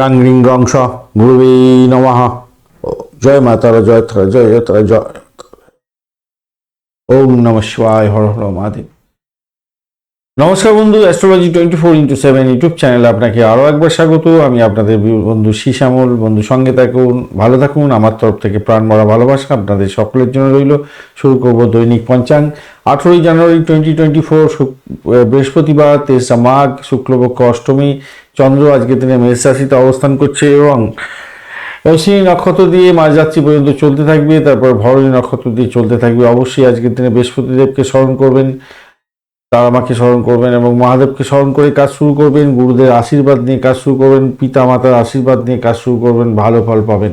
গ্রাং ring রং স গুরুবে নমঃ জয় মা তারা জয় তারা জয় তারা জয় ওম নম শিবায় হর হর মহাদেব নমস্কার বন্ধু astrology twenty four into seven YouTube চ্যানেলে আপনাকে আরও একবার স্বাগত। আমি আপনাদের বন্ধু শিশামল বন্ধু সঙ্গে থাকুন, ভালো থাকুন। আমার তরফ থেকে প্রাণ ভরা ভালোবাসা আপনাদের সকলের জন্য রইল। শুরু করব দৈনিক পঞ্চাঙ্গ আঠেরোই জানুয়ারি টোয়েন্টি টোয়েন্টি ফোর বৃহস্পতিবার, তেসরা মাঘ, শুক্লপক্ষ অষ্টমী। চন্দ্র আজকে দিনে মেষ রাশিতে অবস্থান করছে এবং অশ্বিনী নক্ষত্র দিয়ে মাঝ যাত্রী পর্যন্ত চলতে থাকবে, তারপর ভরণী নক্ষত্র দিয়ে চলতে থাকবে। অবশ্যই আজকের দিনে বৃহস্পতিদেবকে স্মরণ করবেন, তারামাকে স্মরণ করবেন এবং মহাদেবকে স্মরণ করে কাজ শুরু করবেন, গুরুদের আশীর্বাদ নিয়ে কাজ শুরু করবেন পিতা মাতার আশীর্বাদ নিয়ে কাজ শুরু করবেন, ভালো ফল পাবেন।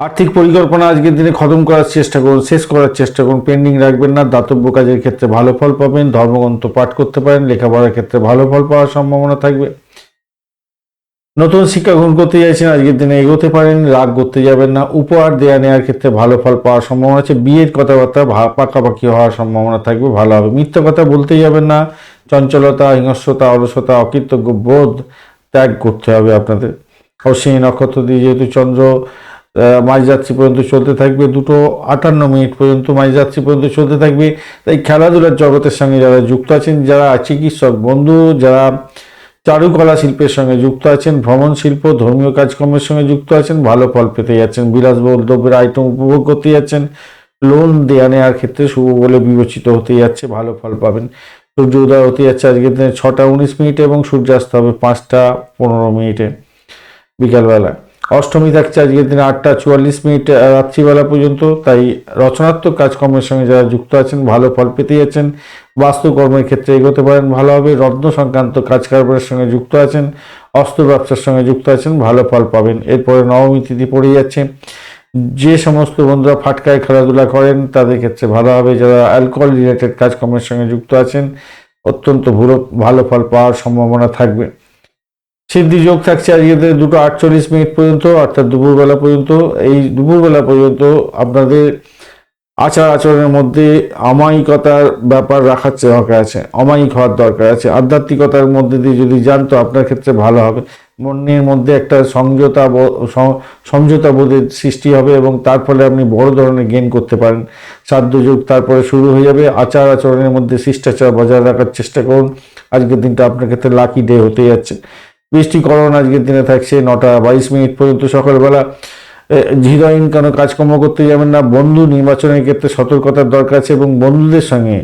আর্থিক পরিকল্পনা আজকের দিনে খতম করার চেষ্টা করুন, শেষ করার চেষ্টা করুন, পেন্ডিং রাখবেন না, দাতব্য কাজের ক্ষেত্রে ভালো ফল পাবেন, ধর্মগ্রন্থ পাঠ করতে পারেন, লেখাপড়ার ক্ষেত্রে ভালো ফল পাওয়ার সম্ভাবনা থাকবে। নতুন শিক্ষা গ্রহণ করতে চাইছেন, আজকের দিনে এগোতে পারেন, রাগ করতে যাবেন না। উপহার দেওয়া নেওয়ার ক্ষেত্রে ভালো ফল পাওয়ার সম্ভাবনা আছে। বিয়ের কথাবার্তা পাকাপাকি হওয়ার সম্ভাবনা থাকবে, ভালো হবে। মিথ্যা কথা বলতে যাবেন না। চঞ্চলতা, হিংস্রতা, অলসতা, অকৃতজ্ঞ বোধ ত্যাগ করতে হবে আপনাদের। অশ্বিনী নক্ষত্র দিয়ে যেহেতু চন্দ্র মাঝযাত্রী পর্যন্ত চলতে থাকবে, দুটো আটান্ন মিনিট পর্যন্ত মাঝযাত্রী পর্যন্ত চলতে থাকবে। তাই খেলাধুলার জগতের সঙ্গে যারা যুক্ত আছেন, যারা চিকিৎসক, বন্ধু, যারা চারুকলা শিল্পের সঙ্গে যুক্ত আছেন, ভ্রমণ শিল্প, ধর্মীয় কাজকর্মের সঙ্গে যুক্ত আছেন, ভালো ফল পেতে যাচ্ছেন, বিলাসবহুল দ্রব্যের আইটেম উপভোগ করতে যাচ্ছেন, লোন দেওয়া নেওয়ার ক্ষেত্রে শুভ বলে বিবেচিত হতে যাচ্ছে, ভালো ফল পাবেন। সূর্য উদয় হতে যাচ্ছে আজকের দিনে ছটা উনিশ মিনিটে এবং সূর্যাস্ত হবে পাঁচটা পনেরো মিনিটে, বিকালবেলা। অষ্টমী থাকছে আজকের দিনে আটটা চুয়াল্লিশ মিনিট রাত্রিবেলা পর্যন্ত। তাই রচনাত্মক কাজকর্মের সঙ্গে যারা যুক্ত আছেন, ভালো ফল পেতে যাচ্ছেন বাস্তুকর্মের ক্ষেত্রে এগোতে পারেন, ভালো হবে। রত্ন সংক্রান্ত কাজ কারবারের সঙ্গে যুক্ত আছেন, অস্ত্র ব্যবসার সঙ্গে যুক্ত আছেন, ভালো ফল পাবেন। এরপরে নবমী তিথি পড়ে যাচ্ছে। যে সমস্ত বন্ধুরা ফাটকায় খেলাধুলা করেন, তাদের ক্ষেত্রে ভালো হবে। যারা অ্যালকোহল রিলেটেড কাজকর্মের সঙ্গে যুক্ত আছেন, অত্যন্ত ভালো ভালো ফল পাওয়ার সম্ভাবনা থাকবে। সিদ্ধি যোগ থাকছে আজকে দুটো আটচল্লিশ মিনিট পর্যন্ত, অর্থাৎ দুপুরবেলা পর্যন্ত। এই দুপুরবেলা পর্যন্ত আপনাদের আচার আচরণের মধ্যে অমায়িকতার ব্যাপার রাখার দরকার আছে, অমায়িক হওয়ার দরকার আছে। আধ্যাত্মিকতার মধ্যে দিয়ে যদি যান তো আপনার ক্ষেত্রে ভালো হবে। মনের মধ্যে একটা সংযতা ব- সম- সমঝোতা বোধের সৃষ্টি হবে এবং তার ফলে আপনি বড় ধরনের গেন করতে পারেন। যুগ তারপরে শুরু হয়ে যাবে। আচার আচরণের মধ্যে শিষ্টাচার বজায় রাখার চেষ্টা করুন। আজকের দিনটা আপনার ক্ষেত্রে লাকি ডে হতে যাচ্ছে। বৃষ্টিকরণ আজকের দিনে থাকছে নটা বাইশ মিনিট পর্যন্ত সকালবেলা। হৃদয়হীন কোনো কাজকর্ম করতে যাবেন না। বন্ধু নির্বাচনের ক্ষেত্রে সতর্কতার দরকার আছে এবং বন্ধুদের সঙ্গে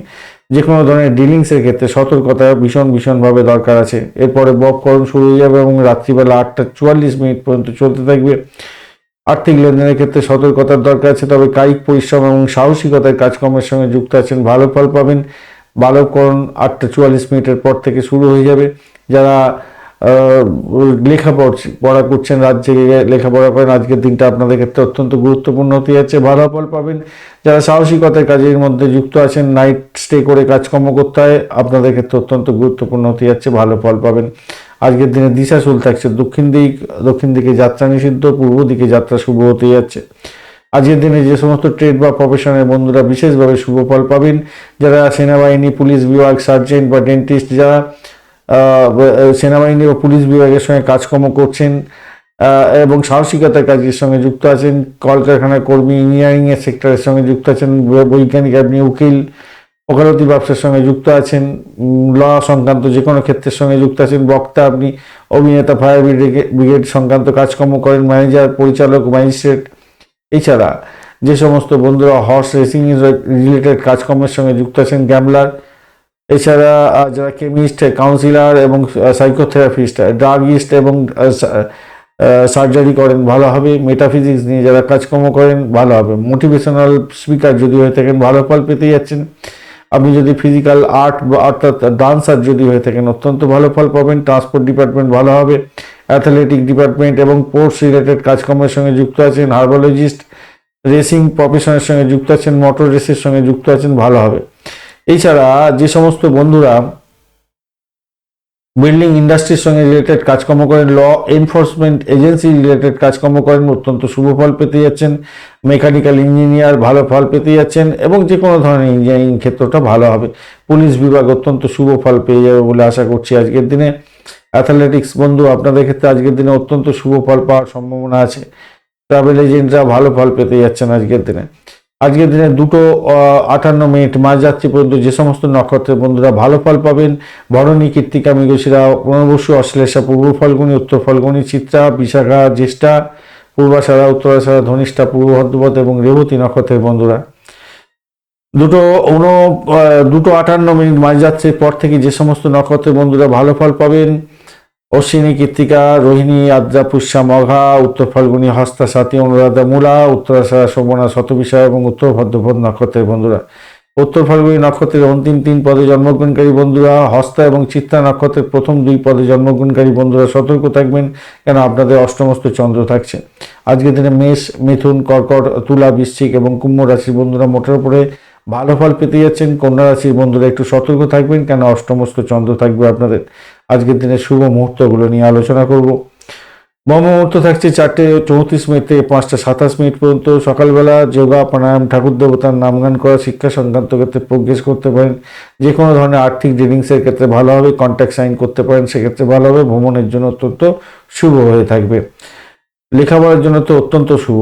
যে কোনো ধরনের ডিলিংসের ক্ষেত্রে সতর্কতা ভীষণ, ভীষণভাবে দরকার আছে। এরপরে বককরণ শুরু হয়ে যাবে এবং রাত্রিবেলা আটটা চুয়াল্লিশ মিনিট পর্যন্ত চলতে থাকবে। আর্থিক লেনদেনের ক্ষেত্রে সতর্কতার দরকার আছে, তবে কায়িক পরিশ্রম এবং সাহসিকতার কাজকর্মের সঙ্গে যুক্ত আছেন, ভালো ফল পাবেন। বালকরণ আটটা চুয়াল্লিশ মিনিটের পর থেকে শুরু হয়ে যাবে। যারা লেখাপড়া পড়া করছেন রাত জেগে লেখাপড়া করেন। আজকের দিনটা আপনাদের ক্ষেত্রে অত্যন্ত গুরুত্বপূর্ণ হতে যাচ্ছে। ভালো ফল পাবেন। যারা সাহসিকতার কাজের মধ্যে যুক্ত আছেন নাইট স্টে করে কাজকর্ম করতে হয়, আপনাদের ক্ষেত্রে অত্যন্ত গুরুত্বপূর্ণ হতে যাচ্ছে। ভালো ফল পাবেন। আজকের দিনে দিশাশুল থাকছে। দক্ষিণ দিক, দক্ষিণ দিকে যাত্রা নিষিদ্ধ, পূর্ব দিকে যাত্রা শুভ হতে যাচ্ছে। আজকের দিনে যে সমস্ত ট্রেড বা প্রফেশনের বন্ধুরা বিশেষভাবে শুভ ফল পাবেন। যারা সেনাবাহিনী, পুলিশ বিভাগ সার্জেন্ট বা ডেন্টিস্ট যারা সেনাবাহিনী ও পুলিশ বিভাগের সঙ্গে কাজকর্ম করছেন এবং সাহসিকতার কাজের সঙ্গে যুক্ত আছেন। কলকারখানার কর্মী ইঞ্জিনিয়ারিং এর সেক্টরের সঙ্গে যুক্ত আছেন। বৈজ্ঞানিক আপনি উকিল, ওকালতি ব্যবসার সঙ্গে যুক্ত আছেন। ল সংক্রান্ত যে কোনো ক্ষেত্রের সঙ্গে যুক্ত আছেন। বক্তা আপনি, অভিনেতা, ফায়ার ব্রিগেড সংক্রান্ত কাজকর্ম করেন। ম্যানেজার, পরিচালক, ম্যাজিস্ট্রেট এছাড়া যে সমস্ত বন্ধুরা হর্স রেসিং রিলেটেড কাজকর্মের সঙ্গে যুক্ত আছেন গ্যামলার এছাড়া যারা কেমিস্ট কাউন্সিলর এবং সাইকোথেরাপিস্ট ড্রাগিস্ট এবং সার্জারি করেন, ভালো হবে। মেটাফিজিক্স নিয়ে যারা কাজকর্ম করেন, ভালো হবে। মোটিভেশনাল স্পিকার যদি হয়ে থাকেন, ভালো ফল পেতে যাচ্ছেন। আপনি যদি ফিজিক্যাল আর্ট অর্থাৎ ডান্সার যদি হয়ে থাকেন, অত্যন্ত ভালো ফল পাবেন। ট্রান্সপোর্ট ডিপার্টমেন্ট ভালো হবে। অ্যাথলেটিক ডিপার্টমেন্ট এবং স্পোর্টস রিলেটেড কাজকর্মের সঙ্গে যুক্ত আছেন। হার্বোলজিস্ট রেসিং প্রফেশনের সঙ্গে যুক্ত আছেন। মোটর রেসের সঙ্গে যুক্ত আছেন। ভালো হবে। এছাড়া যে সমস্ত বন্ধুরা বিল্ডিং ইন্ডাস্ট্রির সঙ্গে রিলেটেড কাজকর্ম করেন ল এনফোর্সমেন্ট এজেন্সি রিলেটেড কাজকর্ম করেন, অত্যন্ত শুভ ফল পেতে যাচ্ছেন। মেকানিক্যাল ইঞ্জিনিয়ার ভালো ফল পেতে যাচ্ছেন এবং যে কোনো ধরনের ইঞ্জিনিয়ারিং ক্ষেত্রটা ভালো হবে। পুলিশ বিভাগ অত্যন্ত শুভ ফল পেয়ে যাবে বলে আশা করছি আজকের দিনে। অ্যাথলেটিক্স বন্ধু, আপনাদের ক্ষেত্রে আজকের দিনে অত্যন্ত শুভ ফল পাওয়ার সম্ভাবনা আছে। ট্রাভেল এজেন্টরা ভালো ফল পেতে যাচ্ছেন আজকের দিনে। আজকের দিনে দুটো আটান্ন মিনিট মাঝরাত্রি পর্যন্ত যে সমস্ত নক্ষত্রের বন্ধুরা ভালো ফল পাবেন, ভরণী, কীর্তিকা, মৃগশিরা পুনর্বসু অশ্লেষা, পূর্ব ফলগুনি, উত্তর ফলগুনি, চিত্রা, বিশাখা, জ্যেষ্ঠা পূর্বাষাঢ়া উত্তরাষাঢ়া ধনিষ্ঠা, পূর্ব ভদ্রপদ এবং রেবতী নক্ষত্রের বন্ধুরা। দুটো, উন দুটো আটান্ন মিনিট মাঝরাত্রির পর থেকে যে সমস্ত নক্ষত্রের বন্ধুরা ভালো ফল পাবেন অশ্বিনী কৃত্তিকা রোহিণী, আদ্রা, পুষ্যা মঘা, উত্তর ফাল্গুনী, হস্তা সাথী, অনুরাধা মূলা উত্তরাষাঢ়া শোভনা শতবিষা এবং উত্তর ভদ্রপদ নক্ষত্রের বন্ধুরা। উত্তর ফাল্গুনী নক্ষত্রের অন্তিম তিন পদে জন্মগ্রহণকারী বন্ধুরা, হস্তা এবং চিত্রা নক্ষত্রের প্রথম দুই পদে জন্মগ্রহণকারী বন্ধুরা সতর্ক থাকবেন কেন আপনাদের অষ্টমস্ত চন্দ্র থাকছে। আজকের দিনে মেষ, মিথুন, কর্কট, তুলা, বৃশ্চিক এবং কুম্ভ রাশির বন্ধুরা মোটের উপরে ভালো ফল পেতে যাচ্ছেন। কন্যা রাশির বন্ধুরা একটু সতর্ক থাকবেন কেন অষ্টমস্ত চন্দ্র থাকবে আপনাদের। আজকের দিনে শুভ মুহূর্তগুলো নিয়ে আলোচনা করব। ব্রহ্ম মুহূর্ত থাকছে চারটে চৌত্রিশ মিনিট থেকে পাঁচটা সাতাশ মিনিট পর্যন্ত। সকালবেলা যোগা, প্রাণায়াম, ঠাকুর দেবতার নামগান করা, শিক্ষা সংক্রান্ত ক্ষেত্রে প্রোগ্রেস করতে পারেন। যে কোনো ধরনের আর্থিক ডিলিংসের ক্ষেত্রে ভালো হবে কন্ট্যাক্ট সাইন করতে পারেন, সেক্ষেত্রে ভালো হবে। ভ্রমণের জন্য অত্যন্ত শুভ হয়ে থাকবে। লেখাপড়ার জন্য তো অত্যন্ত শুভ।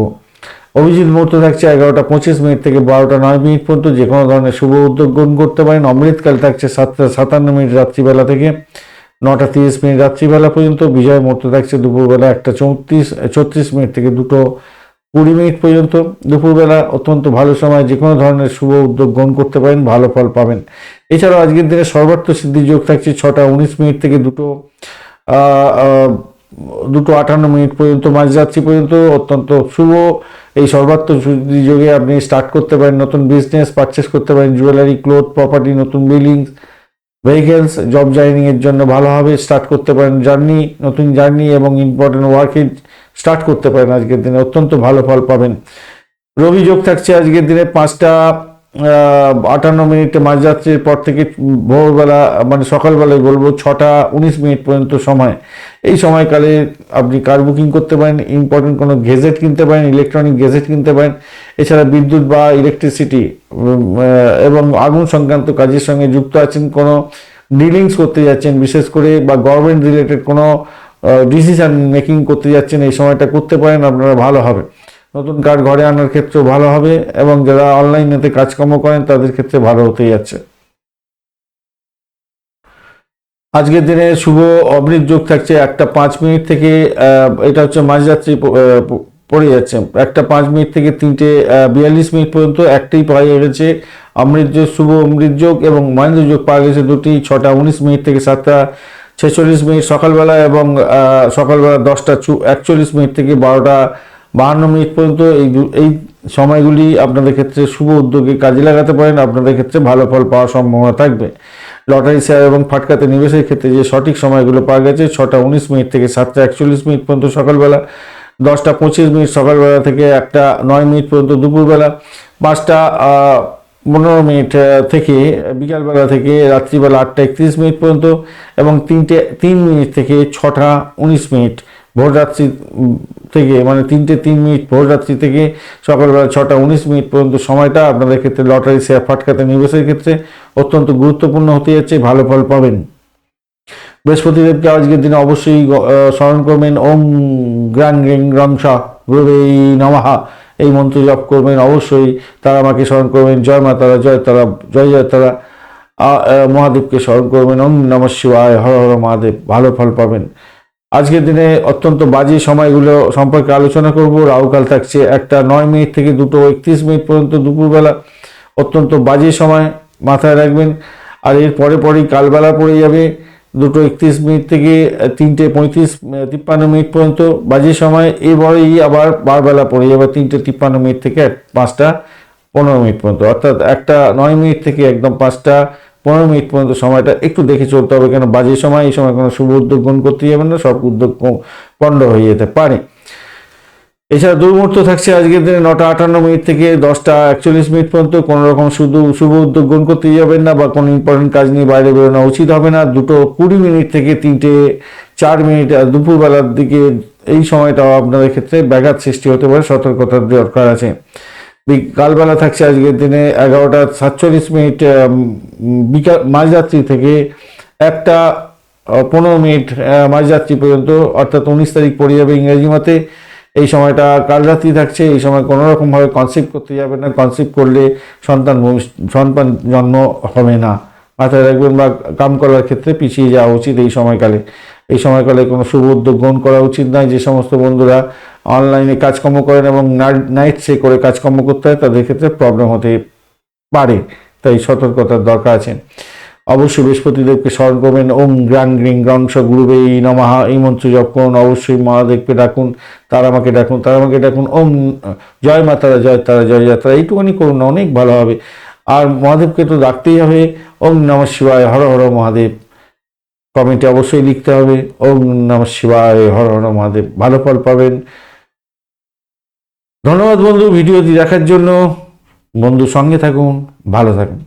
অভিজিৎ মুহূর্ত থাকছে এগারোটা পঁচিশ মিনিট থেকে বারোটা নয় মিনিট পর্যন্ত। যে কোনো ধরনের শুভ উদ্যোগ গ্রহণ করতে পারেন। অমৃতকাল থাকছে সাতটা সাতান্ন মিনিট রাত্রিবেলা থেকে। নটা তিরিশ মিনিট রাত্রিবেলা পর্যন্ত বিজয় মুহূর্ত থাকছে দুপুরবেলা একটা চৌত্রিশ, ছত্রিশ মিনিট থেকে দুটো কুড়ি মিনিট পর্যন্ত। দুপুরবেলা অত্যন্ত ভালো সময় যে কোনো ধরনের শুভ উদ্যোগ গ্রহণ করতে পারেন, ভালো ফল পাবেন। এছাড়াও আজকের দিনে সর্বার্থ সিদ্ধি যোগ থাকছে ছটা উনিশ মিনিট থেকে দুটো দুটো আটান্ন মিনিট পর্যন্ত। মাঝরাত্রি পর্যন্ত অত্যন্ত শুভ। এই সর্বাত্ম সিদ্ধি যোগে আপনি স্টার্ট করতে পারেন নতুন বিজনেস পারচেস করতে পারেন জুয়েলারি ক্লোথ প্রপার্টি নতুন বিল্ডিংস ভেহিকেলস জব জয়নিং জন্য ভালোভাবে স্টার্ট করতে পারেন জার্নি নতুন জার্নি এবং ইম্পর্টেন্ট ওয়ার্কে স্টার্ট করতে পারেন আজকের দিনে। অত্যন্ত ভালো ফল পাবেন। রবি যোগ থাকছে আজকের দিনে পাঁচটা আটান্ন মিনিটে মাঝরাত্রির পর থেকে ভোরবেলা মানে সকালবেলায় বলব ছটা উনিশ মিনিট পর্যন্ত সময়। এই সময়কালে আপনি কার বুকিং করতে পারেন ইম্পর্টেন্ট কোনো গেজেট কিনতে পারেন ইলেকট্রনিক গেজেট কিনতে পারেন। এছাড়া বিদ্যুৎ বা ইলেকট্রিসিটি এবং আগুন সংক্রান্ত কাজের সঙ্গে যুক্ত আছেন, কোনো ডিলিংস করতে যাচ্ছেন, বিশেষ করে বা গভর্নমেন্ট রিলেটেড কোনো ডিসিশন মেকিং করতে যাচ্ছেন, এই সময়টা করতে পারেন, আপনারা ভালো হবে। নতুন কার্ড ঘরে আনার ক্ষেত্রেও ভালো হবে এবং যারা অনলাইনেতে কাজকর্ম করেন, তাদের ক্ষেত্রে ভালো হতেই যাচ্ছে। আজকের দিনে শুভ অমৃত যোগ থাকছে একটা পাঁচ মিনিট থেকে এটা হচ্ছে মাঝরাত্রি পড়ে যাচ্ছে। একটা পাঁচ মিনিট থেকে তিনটে বিয়াল্লিশ মিনিট পর্যন্ত একটাই পাওয়া গেছে। অমৃত যোগ, শুভ অমৃত যোগ এবং মহেন্দ্র যোগ পাওয়া গেছে দুটি, ছটা উনিশ মিনিট থেকে সাতটা ছেচল্লিশ মিনিট সকালবেলা এবং সকালবেলা দশটা চু- একচল্লিশ মিনিট থেকে বারোটা বাহান্ন মিনিট পর্যন্ত এই এই সময়গুলি আপনাদের ক্ষেত্রে শুভ উদ্যোগে কাজে লাগাতে পারেন। আপনাদের ক্ষেত্রে ভালো ফল পাওয়ার সম্ভাবনা থাকবে। লটারি শেয়ার এবং ফাটকাতে নিবেশের ক্ষেত্রে যে সঠিক সময়গুলো পাওয়া গেছে, ছটা উনিশ মিনিট থেকে সাতটা একচল্লিশ মিনিট পর্যন্ত সকালবেলা, দশটা পঁচিশ মিনিট সকালবেলা থেকে একটা নয় মিনিট পর্যন্ত দুপুরবেলা, পাঁচটা পনেরো মিনিট থেকে বিকালবেলা থেকে রাত্রিবেলা আটটা একত্রিশ মিনিট পর্যন্ত এবং তিনটে, তিন মিনিট থেকে ছটা উনিশ মিনিট ভোররাত্রি থেকে মানে তিনটে তিন মিনিট ভোররাত্রি থেকে সকালবেলা ছটা উনিশ মিনিট পর্যন্ত সময়টা আপনাদের ক্ষেত্রে লটারি শেয়ার ফাটকাতে নিবেশের ক্ষেত্রে অত্যন্ত গুরুত্বপূর্ণ হতে যাচ্ছে, ভালো ফল পাবেন। বৃহস্পতিদেবকে আজকের দিনে অবশ্যই স্মরণ করবেন, ওম গ্রাং রিং রংসা গুরুবে নমাহা এই মন্ত্র জপ করবেন অবশ্যই, তারা আমাকে স্মরণ করবেন, জয় মা তারা, জয় তারা, জয় জয় তারা। মহাদেবকে স্মরণ করবেন, ওম নম শিবায়, হর হর মহাদেব, ভালো ফল পাবেন। আজকের দিনে অত্যন্ত বাজে সময়গুলো সম্পর্কে আলোচনা করব। রাহুকাল থাকছে একটা নয় মিনিট থেকে দুটো একত্রিশ মিনিট পর্যন্ত দুপুরবেলা। অত্যন্ত বাজে সময় মাথায় রাখবেন। আর এর পরে পরেই কালবেলা পড়ে যাবে। দুটো একত্রিশ মিনিট থেকে তিনটে পঁয়ত্রিশ, তিপ্পান্ন মিনিট পর্যন্ত বাজে সময়। এরপরেই আবার বারবেলা পড়ে যাবে তিনটে তিপ্পান্ন মিনিট থেকে পাঁচটা পনেরো মিনিট পর্যন্ত। অর্থাৎ একটা নয় মিনিট থেকে একদম পাঁচটা পনেরো মিনিট পর্যন্ত সময়টা একটু দেখে চলতে হবে কেন বাজে সময়, এই সময় কোনো শুভ উদ্যোগ গ্রহণ করতে যাবেন না, সব উদ্যোগ পণ্ড হয়ে যেতে পারে। এছাড়া দুর্মূর্ত থাকছে আজকের দিনে নটা আটান্ন মিনিট থেকে দশটা একচল্লিশ মিনিট পর্যন্ত। কোনো রকম শুধু শুভ উদ্যোগ গ্রহণ করতে যাবেন না বা কোনো ইম্পর্টেন্ট কাজ নিয়ে বাইরে বেরোনো উচিত হবে না। দুটো কুড়ি মিনিট থেকে তিনটে চার মিনিট দুপুরবেলার দিকে এই সময়টাও আপনাদের ক্ষেত্রে ব্যাঘাত সৃষ্টি হতে পারে। সতর্কতার দরকার আছে। বিকালবেলা থাকছে আজকের দিনে এগারোটা সাতচল্লিশ মিনিট বিকাল, মাঝরাত্রি থেকে একটা পনেরো মিনিট মাঝরাত্রি পর্যন্ত, অর্থাৎ উনিশ তারিখ পড়ে যাবে ইংরেজি মতে। এই সময়টা কাল রাত্রি থাকছে, এই সময় কোনো রকমভাবে কনসেপ্ট করতে যাবে না। কনসেপ্ট করলে সন্তান সন্তান জন্ম হবে না। মাথায় রাখবেন বা কাম করার ক্ষেত্রে পিছিয়ে যাওয়া উচিত এই সময়কালে। এই সময়কালে কোনো শুভ উদ্যোগ গ্রহণ করা উচিত নয়। যে সমস্ত বন্ধুরা অনলাইনে কাজকর্ম করেন এবং নাইট সে করে কাজকর্ম করতে হয়, তাদের ক্ষেত্রে প্রবলেম হতে পারে। তাই সতর্কতার দরকার আছে। অবশ্যই বৃহস্পতিদেবকে স্মরণ করবেন। ওম গ্রাং গ্রিং গ্রংস গুরুবে এই নমাহা এই মন্ত্র জপ করুন। অবশ্যই মহাদেবকে ডাকুন। তারা আমাকে ডাকুন। তারা আমাকে ডাকুন। ওম জয় মা তারা জয় তারা জয় যাত্রা এইটুকুনি করুন, অনেক ভালো হবে। আর মহাদেবকে তো ডাকতেই হবে। ওম নম শিবায়। হর হর মহাদেব। কমেন্টে অবশ্যই লিখতে হবে। ওম নম শিবায়, হর হর মহাদেব, ভালো ফল পাবেন। ধন্যবাদ বন্ধু ভিডিওটি দেখার জন্য। বন্ধু সঙ্গে থাকুন, ভালো থাকুন।